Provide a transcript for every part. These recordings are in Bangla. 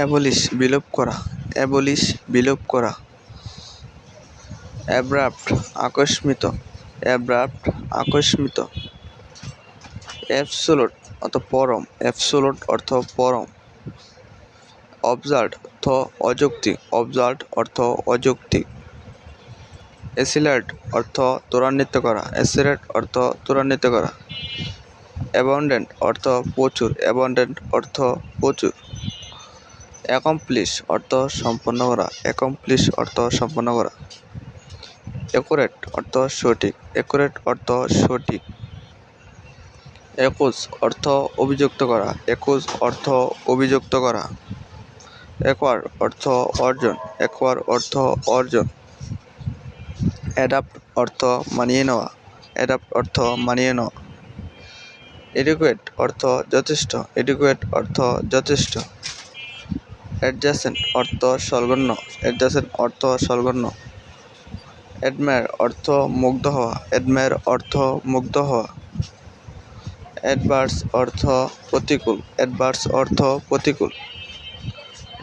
অ্যাবলিশ, বিলোপ করা। অ্যাবলিশ, বিলোপ করা। অ্যাব্রাপ্ট, আকস্মিত। অ্যাব্রাপ্ট, আকস্মিত। অ্যাবসোলুট অর্থ পরম। অ্যাবসোলুট অর্থ পরম। অবজার্ড অর্থ অযৌক্তিক অবজার্ড অর্থ অযৌক্তিক অ্যাসিলার্ট অর্থ ত্বরান্বিত করা। অ্যাসিলেট অর্থ ত্বরান্বিত করা। অ্যাবান্ডেন্ট অর্থ প্রচুর। অ্যাবান্ডেন্ট অর্থ প্রচুর। অ্যাকমপ্লিশ অর্থ সম্পন্ন করা অ্যাকমপ্লিশ অর্থ সম্পন্ন করা। অ্যাকুরেট অর্থ সঠিক অ্যাকুরেট অর্থ সঠিক। একুশ অর্থ অভিযুক্ত করা একুশ অর্থ অভিযুক্ত করা। একোয়ার অর্থ অর্জন একোয়ার অর্থ অর্জন। অ্যাডাপ্ট অর্থ মানিয়ে নেওয়া অ্যাডাপ্ট অর্থ মানিয়ে নেওয়া। এডুকুয়েট অর্থ যথেষ্ট এডুকুয়েট অর্থ যথেষ্ট। অ্যাডজাসেন্ট অর্থ সলগন্য অ্যাডজাসেন্ট অর্থ সলগন্য অ্যাডমায়ার অর্থ মুগ্ধ হওয়া, অ্যাডমায়ার অর্থ মুগ্ধ হওয়া। অ্যাডভার্স অর্থ প্রতিকূল, অ্যাডভার্স অর্থ প্রতিকূল।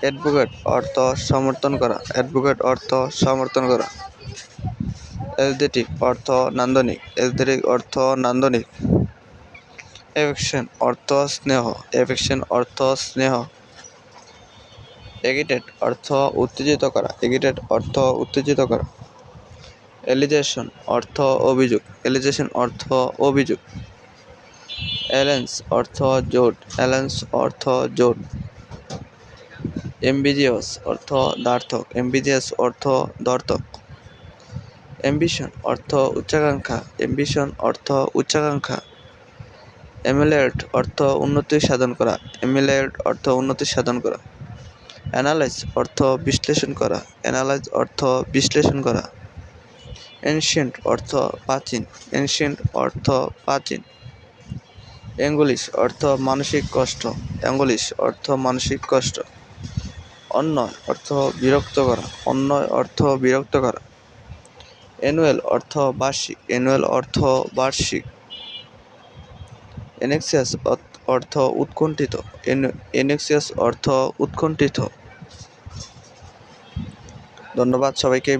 অ্যাডভোকেট অর্থ সমর্থন করা, অ্যাডভোকেট অর্থ সমর্থন করা। এলদেটিক অর্থ নান্দনিক এলদেটিক অর্থ নান্দনিক। এফেকশন অর্থ স্নেহ, এফেকশন অর্থ স্নেহ। এগিটেড অর্থ উত্তেজিত করা, এগিটেড অর্থ উত্তেজিত করা। এলিজেশন অর্থ অভিযোগ, এলিজেশন অর্থ অভিযোগ। অ্যালেন্স অর্থ জোট অ্যালেন্স অর্থ জোট। এমবিজিয়াস অর্থ দ্বার্থক এমবিজিয়াস অর্থ দ্বার্থক অ্যাম্বিশন অর্থ উচ্চাকাঙ্ক্ষা অ্যাম্বিশন অর্থ উচ্চাকাঙ্ক্ষা। এমুলেট অর্থ উন্নতি সাধন করা এমুলেট অর্থ উন্নতি সাধন করা। অ্যানালাইজ অর্থ বিশ্লেষণ করা, অ্যানালাইজ অর্থ বিশ্লেষণ করা। এনশিয়েন্ট অর্থ প্রাচীন, এনশিয়েন্ট অর্থ প্রাচীন। অ্যাঙ্গুলিশ অর্থ মানসিক কষ্ট অ্যাঙ্গুলিশ অর্থ মানসিক কষ্ট। অন্যয় অর্থ বিরক্ত করা, অন্যয় অর্থ বিরক্ত করা। অ্যানুয়াল অর্থ বার্ষিক, অ্যানুয়াল অর্থ বার্ষিক। এনেক্সিয়াস অর্থ উৎকণ্ঠিত। এনএক্সিয়াস অর্থ উৎকণ্ঠিত। ধন্যবাদ সবাইকে।